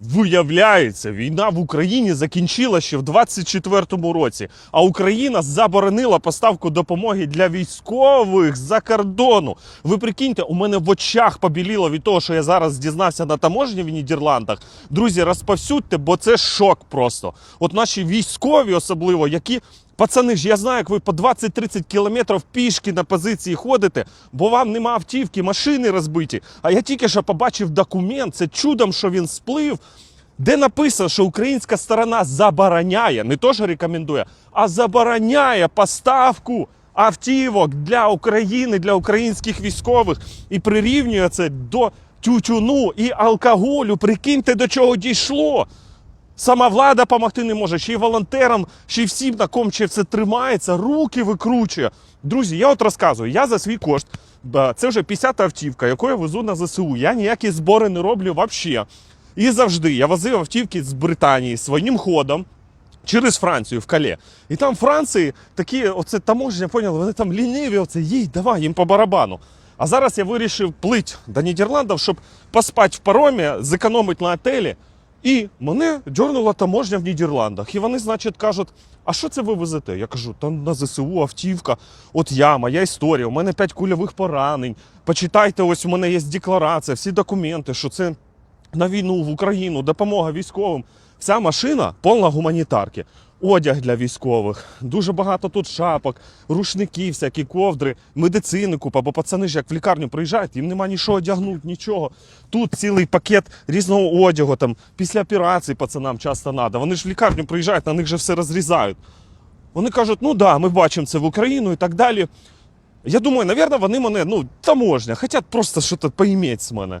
Виявляється, війна в Україні закінчила ще в 24-му році, а Україна заборонила поставку допомоги для військових з-за кордону. Ви прикиньте, у мене в очах побіліло від того, що я зараз дізнався на таможні в Нідерландах. Друзі, розповсюдьте, бо це шок просто. От наші військові, особливо, які Пацани ж, я знаю, як ви по 20-30 кілометрів пішки на позиції ходите, бо вам нема автівки, машини розбиті. А я тільки що побачив документ, це чудом, що він сплив, де написано, що українська сторона забороняє, не що рекомендує, а забороняє поставку автівок для України, для українських військових і прирівнює це до тютюну і алкоголю. Прикиньте, до чого дійшло. Сама влада допомогти не може, ще й волонтерам, ще й всім, на ком ще це тримається, руки викручує. Друзі, я от розказую, я за свій кошт, це вже 50-та автівка, яку я везу на ЗСУ. Я ніякі збори не роблю взагалі. І завжди я возив автівки з Британії своїм ходом. Через Францію в Кале. І там Франції такі, оце таможня, поняли, вони там ліниві, оце їдь, давай, їм по барабану. А зараз я вирішив плить до Нідерландів, щоб поспати в паромі, зекономити на отелі. І мене дьорнула таможня в Нідерландах. І вони, значить, кажуть: а що це ви везете? Я кажу, там на ЗСУ автівка, от я, моя історія, у мене п'ять кульових поранень. Почитайте, ось у мене є декларація, всі документи, що це на війну в Україну, допомога військовим. Вся машина повна гуманітарки. Одяг для військових, дуже багато тут шапок, рушники, всякі ковдри, медицини купа, бо пацани ж як в лікарню приїжджають, їм нема нічого одягнути, нічого. Тут цілий пакет різного одягу, там після операції пацанам часто треба. Вони ж в лікарню приїжджають, на них же все розрізають. Вони кажуть, ну да, ми бачимо це в Україну і так далі. Я думаю, навірно, вони мене, ну, таможня, хочуть просто щось поіметь з мене.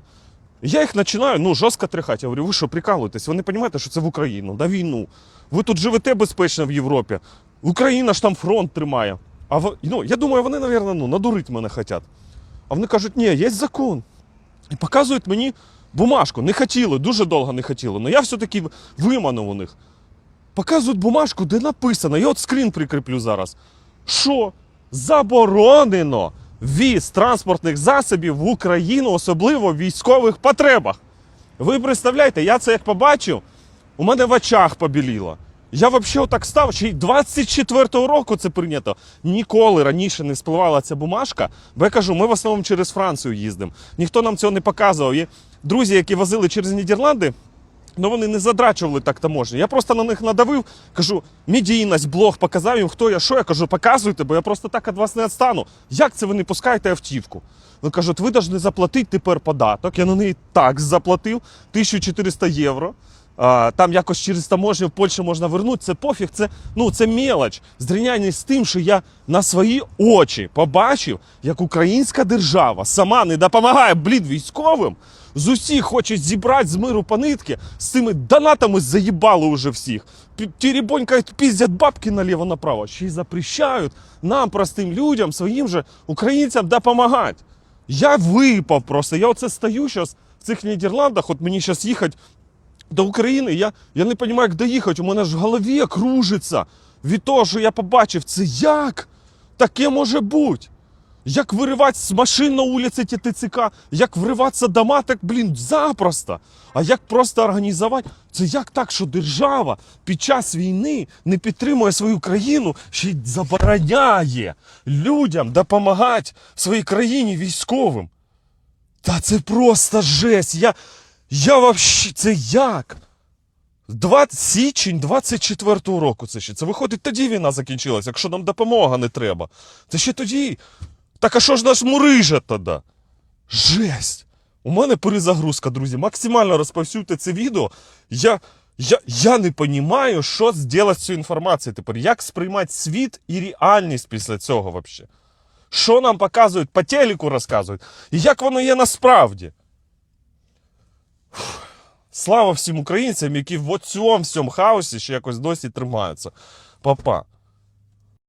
Я їх починаю ну, жорстко тряхати. Я говорю, ви що, прикалуєтесь? Ви не розумієте, що це в Україну, на війну. Ви тут живете безпечно в Європі. Україна ж там фронт тримає. А в... ну, я думаю, вони, мабуть, ну, надурити мене хочуть. А вони кажуть, ні, є закон. І показують мені бумажку. Не хотіли, дуже довго не хотіли. Але я все-таки виманив у них. Показують бумажку, де написано, я от скрін прикріплю зараз. Що заборонено ввіз транспортних засобів в Україну, особливо в військових потребах. Ви представляєте, я це як побачив, у мене в очах побіліло. Я взагалі так став, ще й 24-го року це прийнято. Ніколи раніше не спливала ця бумажка, бо я кажу, ми в основному через Францію їздимо. Ніхто нам цього не показував. Є друзі, які возили через Нідерланди, Ну вони не задрачували так таможню. Я просто на них надавив, кажу, медійність, блог, показав їм, хто я, що я кажу, показуйте, бо я просто так від вас не відстану. Як це ви не пускаєте автівку? Вони кажуть, ви повинні заплатити тепер податок. Я на неї так заплатив 1400 євро. Там якось через таможню в Польщу можна вернути. Це пофіг, це, ну, це мелоч. Зрівняння з тим, що я на свої очі побачив, як українська держава сама не допомагає блін військовим. З усіх хочуть зібрати з миру по нитки, з цими донатами заїбали уже всіх. Теребонькають, піздять бабки наліво-направо. Ще й запрещають нам, простим людям, своїм же українцям допомагати. Я випав просто. Я оце стою зараз в цих Нідерландах, от мені зараз їхати до України. Я, я не розумію, як доїхати. У мене ж в голові кружиться від того, що я побачив. Це як? Таке може бути. Як виривати з машин на вулиці ті ТЦК, як вриватися дома, так, блін, запросто. А як просто організувати? Це як так, що держава під час війни не підтримує свою країну, ще й забороняє людям допомагати своїй країні військовим? Та це просто жесть. Я, я вообще, це як? 20, січень 24-го року це ще. Це виходить, тоді війна закінчилась, якщо нам допомога не треба. Це ще тоді. Так а що ж нас мурижать тоді? Жесть! У мене перезагрузка, друзі. Максимально розповсюдьте це відео. Я, я, я не розумію, що зробити з цією інформацією тепер. Як сприймати світ і реальність після цього взагалі? Що нам показують, по телеку розказують, і як воно є насправді? Слава всім українцям, які в цьому всьому хаосі ще якось досі тримаються. Папа.